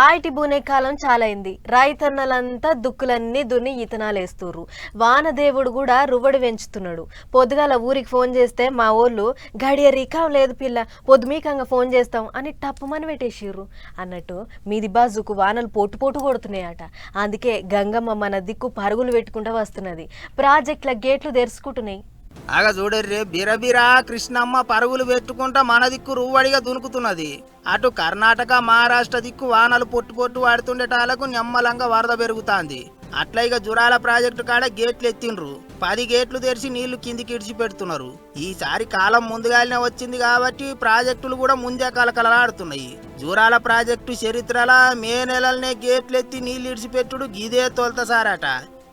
ఆయిటి బూనే కాలం చాలైంది. రైతన్నలంతా దుక్కులన్నీ దున్ని ఇతనాలు వానదేవుడు కూడా రువ్వడి పెంచుతున్నాడు పొద్దుగాల ఊరికి ఫోన్ చేస్తే మా ఊళ్ళు గడియ రికాం లేదు పిల్ల పొద్దుమీకంగా ఫోన్ చేస్తాం అని టప్పుమని పెట్టేసిర్రు. అన్నట్టు మీది బాజుకు వానలు పోటు పోటు కొడుతున్నాయట. అందుకే గంగమ్మ మన దిక్కు పరుగులు పెట్టుకుంటూ వస్తున్నది. ప్రాజెక్టుల గేట్లు తెరుచుకుంటున్నాయి. ఆగ చూడర్రే బిరబిరా కృష్ణమ్మ పరుగులు పెట్టుకుంటా మన దిక్కు రువ్వడిగా దునుకుతున్నది. అటు కర్ణాటక మహారాష్ట్ర దిక్కు వానలు పొట్టు పొట్టు వాడుతుండేటాలకు నెమ్మలంగా వరద పెరుగుతాంది. అట్లా ఇక జురాల ప్రాజెక్టు కాడ గేట్లు ఎత్తిండ్రు. పది గేట్లు తెరిచి నీళ్ళు కిందికి ఇడిచి పెడుతున్నారు ఈసారి కాలం ముందుగానే వచ్చింది కాబట్టి ప్రాజెక్టులు కూడా ముందే కలకలలాడుతున్నాయి. జూరాల ప్రాజెక్టు చరిత్రల మే నెలలనే గేట్లు ఎత్తి నీళ్ళు ఇడిచిపెట్టుడు గిదే తోల్తసారట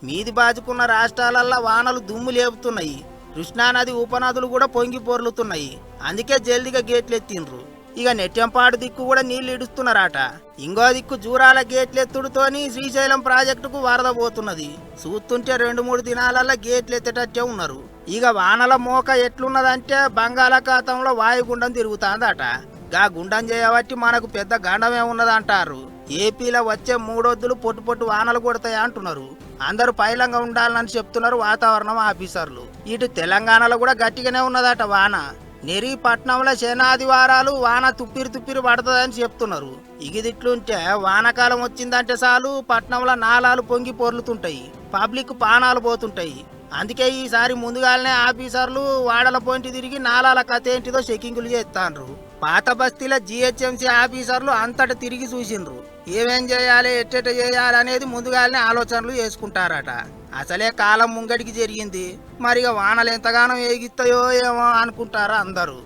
మీది బాజుకున్న రాష్ట్రాలల్లో వానలు దుమ్ము లేపుతున్నాయి. కృష్ణానది ఉపనదులు కూడా పొంగి పొర్లుతున్నాయి. అందుకే జల్దిగా గేట్లు ఎత్తిండ్రు ఇక నెట్టెంపాడు దిక్కు కూడా నీళ్ళు ఇడుస్తున్నారట ఇంకో దిక్కు జూరాల గేట్లు ఎత్తుడుతోని శ్రీశైలం ప్రాజెక్టుకు వరద పోతున్నది. చూస్తుంటే రెండు మూడు దినాలల్లో గేట్లు ఎత్తేటట్టే ఉన్నారు. ఇక వానల మోక ఎట్లున్నదంటే బంగాళాఖాతంలో వాయుగుండం తిరుగుతాందట. గా గుండం చేయబట్టి మనకు పెద్ద గండమే ఉన్నదంటారు. ఏపీలో వచ్చే మూడొద్దులు పొట్టు పొట్టు వానలు కొడతాయి అంటున్నారు అందరూ పైలంగా ఉండాలని చెప్తున్నారు వాతావరణం ఆఫీసర్లు. ఇటు తెలంగాణలో కూడా గట్టిగానే ఉన్నదట వాన. నెరి పట్నంలో శనాదివారాలు వాన తుప్పిరి తుప్పిరి పడుతుందని చెప్తున్నారు. ఇగిదిట్లుంటే వానకాలం వచ్చిందంటే చాలు పట్నంలో నాలాలు పొంగి పొర్లుతుంటాయి. పబ్లిక్ పానాలు పోతుంటాయి. అందుకే ఈసారి ముందుగానే ఆఫీసర్లు వాడల పోయింటి తిరిగి నాలాల కథ ఏంటిదో చెకింగులు చేస్తాండ్రు. పాత బస్తీలో జిహెచ్ఎంసీ ఆఫీసర్లు అంతట తిరిగి చూసిండ్రు. ఏమేం చేయాలి ఎట్టెట చేయాలి అనేది ముందుగానే ఆలోచనలు చేసుకుంటారట. అసలే కాలం ముంగడికి జరిగింది. మరిగా వానలు ఎంతగానో ఏగిస్తాయో ఏమో అనుకుంటారా అందరూ.